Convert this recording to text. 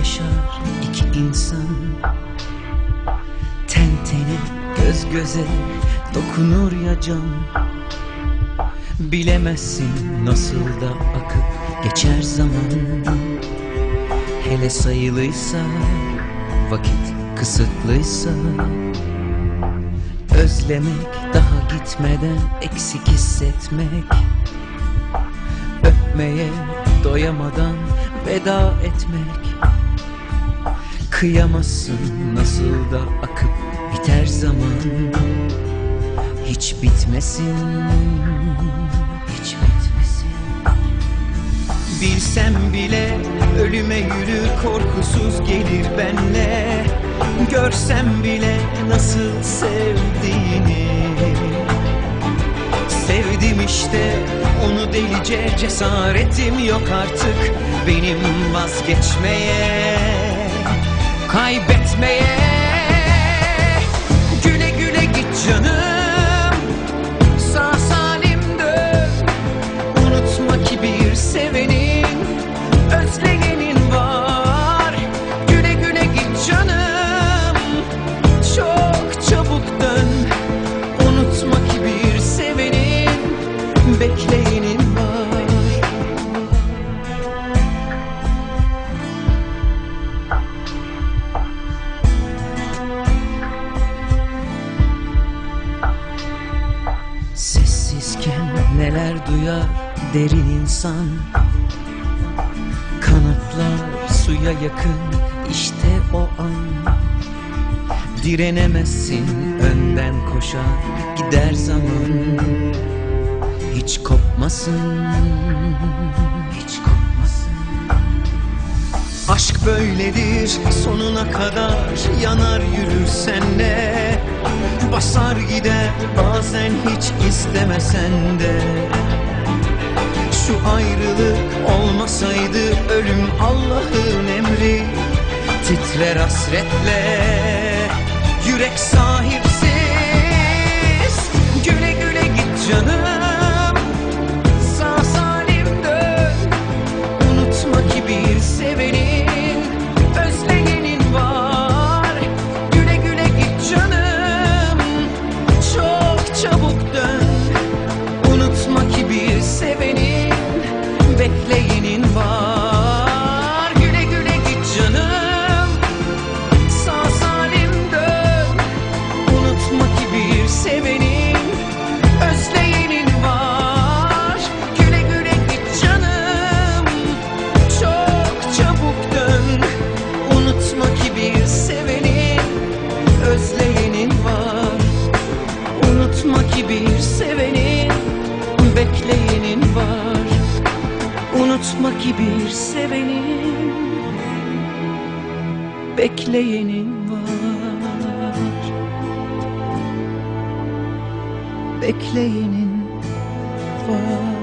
koşar iki insan? Ten tene göz göze dokunur ya can. Bilemezsin nasıl da akıp geçer zaman. Hele sayılıysa vakit kısıtlıysa. Özlemek daha gitmeden eksik hissetmek. Öpmeye doyamadan veda etmek. Kıyamazsın nasıl da akıp biter zaman. Hiç bitmesin Hiç bitmesin. Bilsem bile ölüme yürür korkusuz gelir benle. Görsem bile nasıl sevdiğini. Sevdim işte onu delice cesaretim yok artık. Benim vazgeçmeye Kaybetmeye. Güle güle git canım neler duyar derin insan. Kanatlar suya yakın işte o an. Direnemezsin önden koşar gider zaman. Hiç kopmasın Hiç kopmasın. Aşk böyledir sonuna kadar yanar yürür senle Basar gider bazen hiç istemesen de. Şu ayrılık olmasaydı ölüm Allah'ın emri. Titrer hasretle yürek sahipsiz. Güle güle git canım sağ salim dön. Unutma ki bir sevenin, Bir sevenin Bekleyenin var. Unutma ki bir sevenin Bekleyenin var. Bekleyenin var